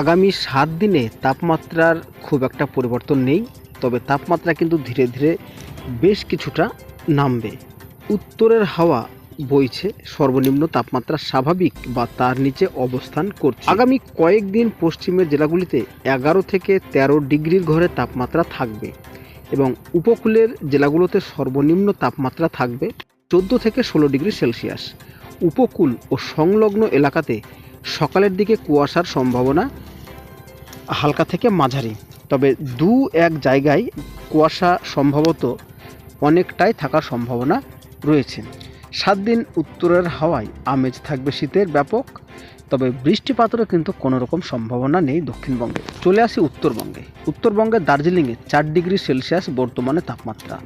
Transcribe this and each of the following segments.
আগামী সাত দিনে তাপমাত্রার খুব একটা পরিবর্তন নেই, তবে তাপমাত্রা কিন্তু ধীরে ধীরে বেশ কিছুটা নামবে। উত্তরের হাওয়া বইছে, সর্বনিম্ন তাপমাত্রা স্বাভাবিক বা তার নিচে অবস্থান করছে। আগামী কয়েকদিন পশ্চিমের জেলাগুলিতে এগারো থেকে ১৩ ডিগ্রির ঘরে তাপমাত্রা থাকবে এবং উপকূলের জেলাগুলোতে সর্বনিম্ন তাপমাত্রা থাকবে চোদ্দ থেকে ষোলো ডিগ্রি সেলসিয়াস। উপকূল ও সংলগ্ন এলাকাতে সকালের দিকে কুয়াশার সম্ভাবনা হালকা থেকে মাঝারি। তবে দু এক জায়গায় কুয়াশা সম্ভবত অনেকটাই থাকার সম্ভাবনা রয়েছে। সাত দিন উত্তরের হাওয়ায় আমেজ থাকবে শীতের ব্যাপক, তবে বৃষ্টিপাতেরও কিন্তু কোনো রকম সম্ভাবনা নেই দক্ষিণবঙ্গে। চলে আসি উত্তরবঙ্গে। উত্তরবঙ্গের দার্জিলিংয়ে চার ডিগ্রি সেলসিয়াস বর্তমানে তাপমাত্রা।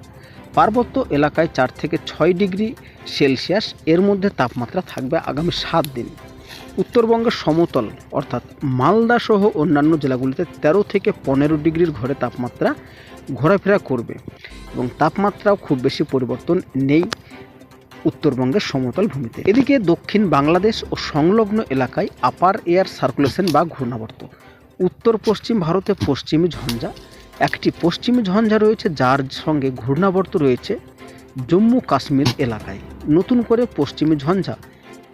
পার্বত্য এলাকায় চার থেকে ছয় ডিগ্রি সেলসিয়াস এর মধ্যে তাপমাত্রা থাকবে আগামী সাত দিন। উত্তরবঙ্গের সমতল, অর্থাৎ মালদা সহ অন্যান্য জেলাগুলিতে তেরো থেকে পনেরো ডিগ্রির ঘরে তাপমাত্রা ঘোরাফেরা করবে এবং তাপমাত্রাও খুব বেশি পরিবর্তন নেই উত্তরবঙ্গের সমতল ভূমিতে। এদিকে দক্ষিণ বাংলাদেশ ও সংলগ্ন এলাকায় আপার এয়ার সার্কুলেশন বা ঘূর্ণাবর্ত। উত্তর পশ্চিম ভারতে পশ্চিমী ঝঞ্ঝা, একটি পশ্চিমী ঝঞ্ঝা রয়েছে যার সঙ্গে ঘূর্ণাবর্ত রয়েছে জম্মু কাশ্মীর এলাকায়। নতুন করে পশ্চিমী ঝঞ্ঝা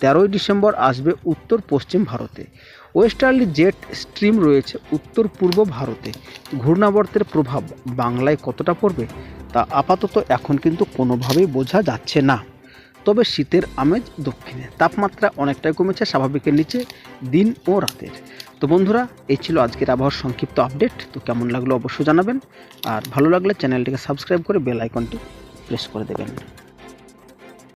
তেরোই ডিসেম্বর আসবে উত্তর পশ্চিম ভারতে। ওয়েস্টার্লি জেট স্ট্রিম রয়েছে উত্তর পূর্ব ভারতে। ঘূর্ণাবর্তের প্রভাব বাংলায় কতটা পড়বে তা আপাতত এখন কিন্তু কোনোভাবেই বোঝা যাচ্ছে না। তবে শীতের আমেজ দক্ষিণে, তাপমাত্রা অনেকটাই কমেছে, স্বাভাবিকের নিচে দিন ও রাতের। তো বন্ধুরা, এই ছিল আজকের আবহাওয়ার সংক্ষিপ্ত আপডেট। তো কেমন লাগল অবশ্যই জানাবেন। আর ভালো লাগলে চ্যানেলটিকে সাবস্ক্রাইব করে বেল আইকনটি প্রেস করে দেবেন।